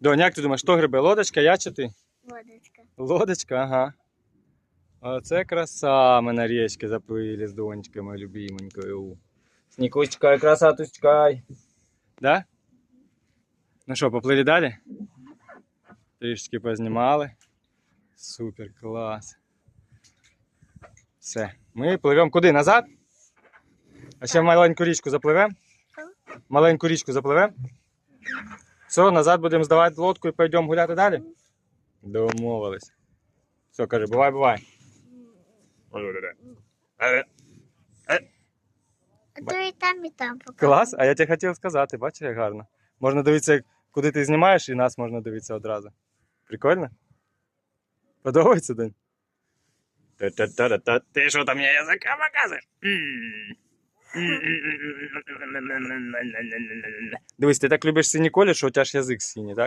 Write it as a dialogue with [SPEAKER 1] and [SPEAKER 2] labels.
[SPEAKER 1] Донь, як ти думаєш, хто грибе? Лодочка, я чи ти?
[SPEAKER 2] Водочка.
[SPEAKER 1] Лодочка, ага. Оце краса ми на річці заплили з донечкою моєю любименькою. Снікучка, красаточка. Да? Ну що, поплили далі? Трішки познімали. Супер, клас. Все. Ми пливемо куди? Назад? А ще в маленьку річку запливемо? Маленьку річку запливемо? Все, назад будемо здавати лодку і пойдемо гуляти далі? Домовились. Все, каже, бувай, бувай.
[SPEAKER 2] А то і там, і там поки.
[SPEAKER 1] Клас, а я тебе хотів сказати, бачиш, як гарно. Можна дивитися, куди ти знімаєш, і нас можна дивитися одразу. Прикольно? Подобається день? Ти що там я язика показуєш? Дивись, ти так любиш сині колір, що у тебе ж язик синій, так?